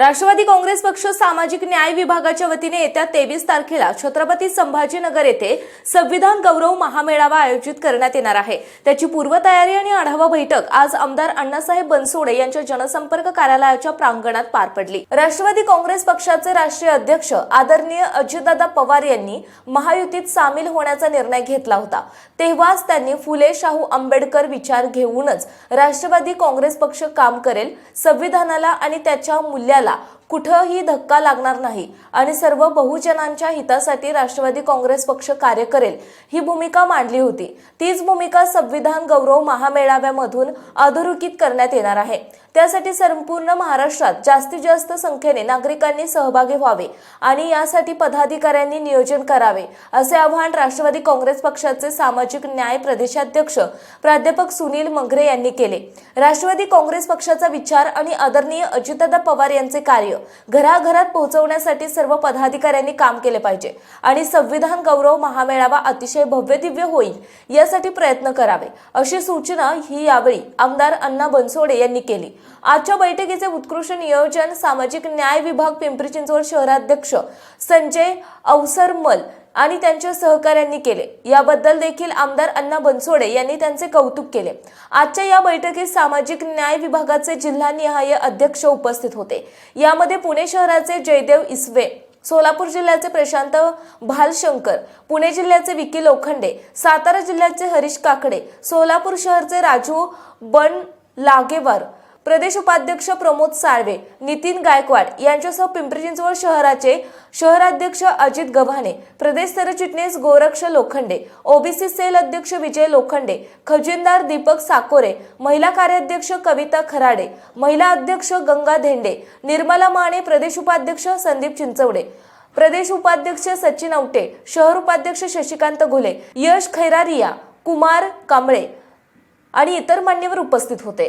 राष्ट्रवादी काँग्रेस पक्ष सामाजिक न्याय विभागाच्या वतीने येत्या तेवीस तारखेला छत्रपती संभाजीनगर येथे संविधान गौरव महामेळावा आयोजित करण्यात येणार आहे. त्याची पूर्वतयारी आणि आढावा बैठक आज आमदार अण्णासाहेब बनसोडे यांच्या जनसंपर्क कार्यालयाच्या प्रांगणात पार पडली. राष्ट्रवादी काँग्रेस पक्षाचे राष्ट्रीय अध्यक्ष आदरणीय अजितदादा पवार यांनी महायुतीत सामील होण्याचा निर्णय घेतला होता. तेव्हाच त्यांनी फुले शाहू आंबेडकर विचार घेऊनच राष्ट्रवादी काँग्रेस पक्ष काम करेल संविधानाला आणि त्याच्या मूल्याला nada कुठंही धक्का लागणार नाही आणि सर्व बहुजनांच्या हितासाठी राष्ट्रवादी काँग्रेस पक्ष कार्य करेल ही भूमिका मांडली होती. तीच भूमिका संविधान गौरव महामेळाव्यामधून अधोरेखित करण्यात येणार आहे. त्यासाठी संपूर्ण महाराष्ट्रात जास्तीत जास्त संख्येने नागरिकांनी सहभागी व्हावे आणि यासाठी पदाधिकाऱ्यांनी नियोजन करावे असे आवाहन राष्ट्रवादी काँग्रेस पक्षाचे सामाजिक न्याय प्रदेशाध्यक्ष प्राध्यापक सुनील मंगरे यांनी केले. राष्ट्रवादी काँग्रेस पक्षाचा विचार आणि आदरणीय अजितदादा पवार यांचे कार्य घराघरात पोहोचवण्यासाठी सर्व पदाधिकाऱ्यांनी काम केले पाहिजे आणि संविधान गौरव महामेळावा अतिशय भव्य दिव्य होईल यासाठी प्रयत्न करावे अशी सूचना ही यावेळी आमदार अण्णा बनसोडे यांनी केली. आजच्या बैठकीचे उत्कृष्ट नियोजन सामाजिक न्याय विभाग पिंपरी चिंचवड शहराध्यक्ष संजय अवसरमल आणि त्यांच्या सहकाऱ्यांनी केले. याबद्दल देखील आमदार अण्णा बनसोडे यांनी त्यांचे कौतुक केले. आजच्या या बैठकीत सामाजिक न्याय विभागाचे जिल्हानिहाय अध्यक्ष उपस्थित होते. यामध्ये पुणे शहराचे जयदेव इसवे सोलापूर जिल्ह्याचे प्रशांत भालशंकर पुणे जिल्ह्याचे विकी लोखंडे सातारा जिल्ह्याचे हरीश काकडे सोलापूर शहरचे राजू बन लागेवार प्रदेश उपाध्यक्ष प्रमोद साळवे नितीन गायकवाड यांच्यासह पिंपरी चिंचवड शहराचे शहराध्यक्ष अजित गव्हाणे प्रदेश सरचिटणीस गोरक्ष लोखंडे ओबीसी सेल अध्यक्ष विजय लोखंडे खजिनदार दीपक साकोरे महिला कार्याध्यक्ष कविता खराडे महिला अध्यक्ष गंगा धेंडे निर्मला माने प्रदेश उपाध्यक्ष संदीप चिंचवडे प्रदेश उपाध्यक्ष सचिन आवटे शहर उपाध्यक्ष शशिकांत घुले यश खैरारिया कुमार कांबळे आणि इतर मान्यवर उपस्थित होते.